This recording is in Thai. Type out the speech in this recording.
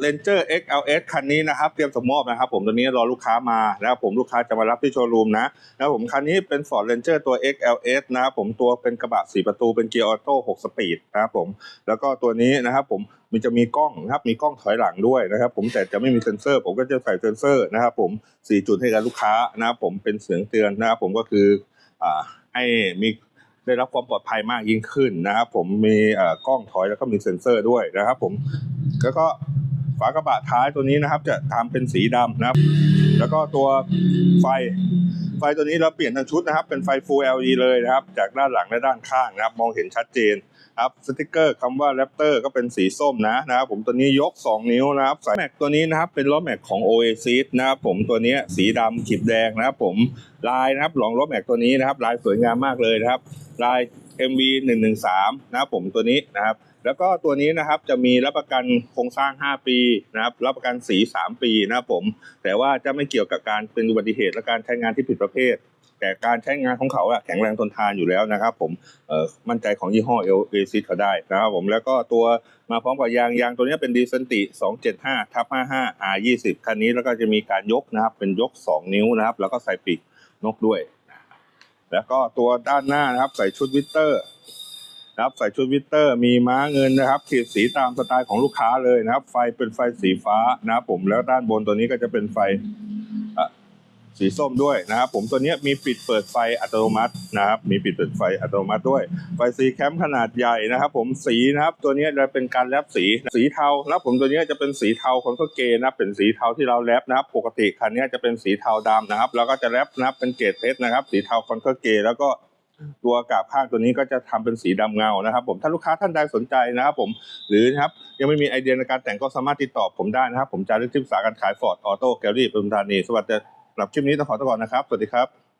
เลนเจอร์ XLS คันนี้นะครับเตรียมส่งมอบนะครับ ผมตอนนี้รอลูกค้ามานะครับผมลูกค้าจะมารับที่โชว์รูมนะนะครับผมคันนี้เป็น Ford Ranger ตัว XLS นะครับผมตัวเป็นกระบะ4ประตูเป็นเกียร์ออโต้6สปีดนะครับผมแล้วก็ตัวนี้นะครับผมมันจะมีกล้องนะครับมีกล้องถอยหลังด้วยนะครับ ผมแต่จะไม่มีเซ็นเซอร์ ผมก็จะใส่เซ็นเซอร์นะครับผม4จุดให้กับลูกค้านะครับผมเป็นเสียงเตือนนะครับผมก็คืออ่าให้มีได้รับความปลอดภัยมากยิ่งขึ้นนะครับ ผมมีอ่อกล้องถอยแล้วก็มีเซ็นเซอร์ด้วยนะครับ ผมแล้วก็ ฝากระบะท้ายตัวนี้นะครับ จะทำเป็นสีดำนะครับ แล้วก็ตัวไฟ ไฟตัวนี้เราเปลี่ยนทั้งชุดนะครับ เป็นไฟ Full LED เลยนะครับ จากด้านหลังและด้านข้างนะครับ มองเห็นชัดเจนครับสติกเกอร์คำว่า Raptor ก็เป็นสีส้มนะนะครับผมตัวนี้ยก 2 นิ้วนะครับสายแม็กตัวนี้นะครับเป็นล้อแม็กของ Oasis นะครับผมตัวนี้สีดำขีดแดงนะครับผมลายนะครับลองล้อแม็กตัวนี้นะครับ ลายสวยงามมากเลยนะครับ ลาย MV 113นะครับผมตัวนี้นะครับ แล้วก็ตัวนี้นะครับจะมีรับประกันโครงสร้าง 5 ปีนะครับรับประกันสี 3 ปีนะครับผม แต่ว่าจะไม่เกี่ยวกับการเป็นอุบัติเหตุและการใช้งานที่ผิดประเภท แต่การใช้งานของเขาอะแข็งแรงทนทานอยู่แล้วนะครับ ผมเอ่อมั่นใจของยี่ห้อเอลเอซิเขาได้นะครับผมแล้วก็ตัวมาพร้อมกับยางยางตัวนี้เป็นดีเซนติ 275ทับ55 R 20 คันนี้แล้วก็จะมีการยกนะครับเป็นยก 2 นิ้วนะครับ แล้วก็ใส่ปีกนกด้วย แล้วก็ตัวด้านหน้านะครับ ใส่ชุดวิตเตอร์นะครับใส่ชุดวิตเตอร์มีม้าเงินนะครับขีดสีตามสไตล์ของลูกค้าเลยนะครับ ไฟเป็นไฟสีฟ้านะครับผมแล้วด้านบนตัวนี้ก็จะเป็นไฟ สีส้มด้วยนะครับผมตัวนี้มีปิดเปิดไฟอัตโนมัตินะครับมีปิดเปิดไฟอัตโนมัติด้วย ไฟสีแคมป์ขนาดใหญ่นะครับ ผมสีนะครับตัวนี้จะเป็นการแรปสีสีเทานะผมตัวนี้จะเป็นสีเทาคอนโทรเกนนะครับเป็นสีเทาที่เราแรปนะครับ ปกติคันนี้จะเป็นสีเทาดำนะครับ แล้วก็จะแรปนะครับเป็นเกรดเพชรนะครับ สีเทาคอนโทรเกนแล้วก็ตัวกาบข้างตัวนี้ก็จะทำเป็นสีดำเงานะครับ ผมถ้าลูกค้าท่านใดสนใจนะครับ ผมหรือนะครับยังไม่มีไอเดียในการแต่งก็สามารถติดต่อผมได้นะครับ ผมจะเลือกที่ปรึกษาการขายฟอร์ดออโต้แกลลี่ปทุมธานีสวัสดี สำหรับคลิปนี้ต้องขอตัวก่อนนะครับ สวัสดีครับ